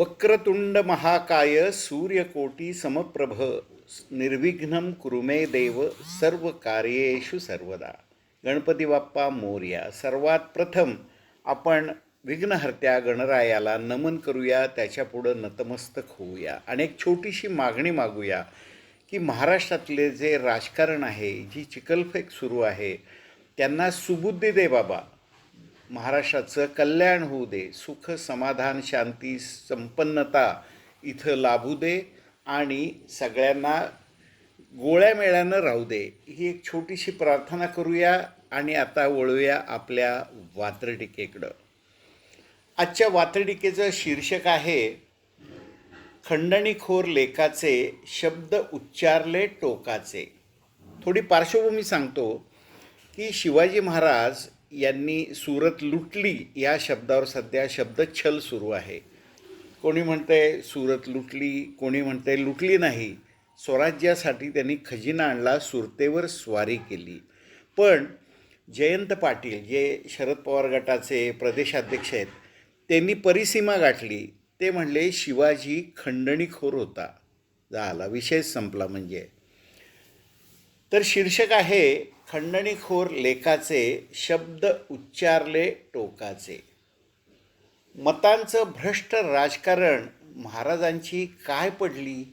वक्रतुंड महाकाय सूर्यकोटी समप्रभ निर्विघ्नं कुरुमे देव सर्व कार्येषु सर्वदा. गणपती बाप्पा मोर्या सर्वात प्रथम आपण विघ्नहर्त्या गणरायाला नमन करूया त्याच्यापुढं नतमस्तक होऊया. आणि एक छोटीशी मागणी मागूया की महाराष्ट्रातले जे राजकारण आहे जी चिकलफेक सुरू आहे त्यांना सुबुद्धी दे बाबा. महाराष्ट्राचं कल्याण होऊ दे सुख समाधान शांती संपन्नता इथं लाभू दे आणि सगळ्यांना गोळ्या मेळ्यानं राहू दे. ही एक छोटीशी प्रार्थना करूया आणि आता वळूया आपल्या वात्रटिकेकडं. आजच्या वात्रटिकेचं शीर्षक आहे खंडणीखोर लेखाचे शब्द उच्चारले टोकाचे. थोडी पार्श्वभूमी सांगतो की शिवाजी महाराज यांनी सुरत लुटली या शब्दावर सध्या शब्दच्छल सुरू आहे. कोणी म्हणते सुरत लुटली कोणी म्हणते लुटली नाही. स्वराज्यासाठी त्यांनी खजिना आणला सुरतेवर स्वारी केली. पण जयंत पाटील जे शरद पवार गटाचे प्रदेशाध्यक्ष आहेत त्यांनी परिसीमा गाठली. ते म्हणले शिवाजी खंडणीखोर होता. झाला विषय संपला म्हणजे. तर शीर्षक आहे खंडणीखोर लेखाचे शब्द उच्चारले टोकाचे. मतांचं भ्रष्ट राजकारण महाराजांची काय पडली?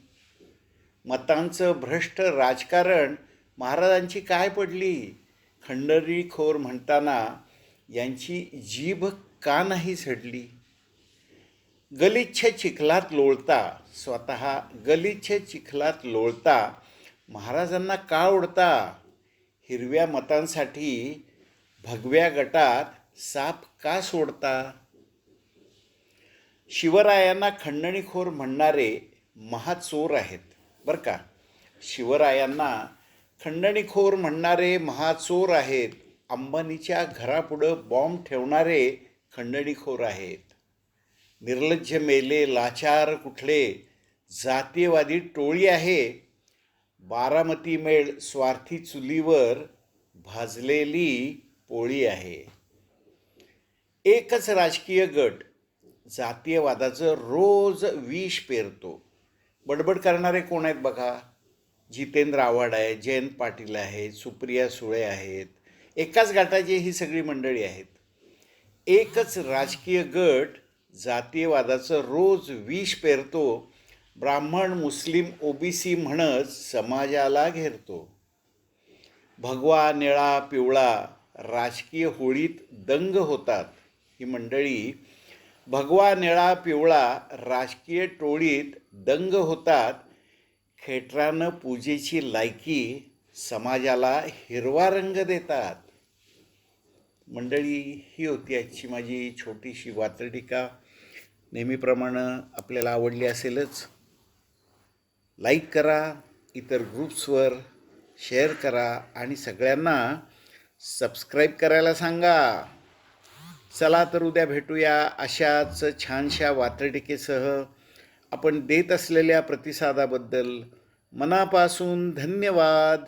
मतांचं भ्रष्ट राजकारण महाराजांची काय पडली? खंडणीखोर म्हणताना यांची जीभ का नाही झडली गलिच्छ चिखलात लोळता स्वतः गलिच्छ चिखलात लोळता महाराजांना का ओढता हिरव्या मतांसाठी भगव्या गटात साप का सोडता? शिवरायांना खंडणीखोर म्हणणारे महाचोर आहेत. बरं का? शिवरायांना खंडणीखोर म्हणणारे महाचोर आहेत. अंबानीच्या घरापुढं बॉम्ब ठेवणारे खंडणीखोर आहेत. निर्लज्ज मेले लाचार कुठले? जातीयवादी टोळी आहे. बारामती मेळ स्वार्थी चुलीवर भाजलेली पोळी आहे. एकच राजकीय गट जातीयवादाचं रोज विष पेरतो. बडबड करणारे कोण आहेत बघा? जितेंद्र आव्हाड आहे जयंत पाटील आहेत सुप्रिया सुळे आहेत. एकाच गटाची ही सगळी मंडळी आहेत. एकच राजकीय गट जातीयवादाचं रोज विष पेरतो ब्राह्मण मुस्लिम ओबीसी म्हणत समाजाला घेरतो. भगवा निळा पिवळा राजकीय होळीत दंग होतात. ही मंडळी भगवा निळा पिवळा राजकीय टोळीत दंग होतात. खेटरानं पूजेची लायकी समाजाला हिरवा रंग देतात. मंडळी ही होती आजची माझी छोटीशी वात्रटिका. नेहमीप्रमाणे आपल्याला आवडली असेलच. लाईक करा इतर ग्रुप्सवर शेअर करा आणि सगळ्यांना सबस्क्राईब करायला सांगा. चला तर उद्या भेटूया अशाच छानशा वात्रटिकेसह. आपण देत असलेल्या प्रतिसादाबद्दल मनापासून धन्यवाद.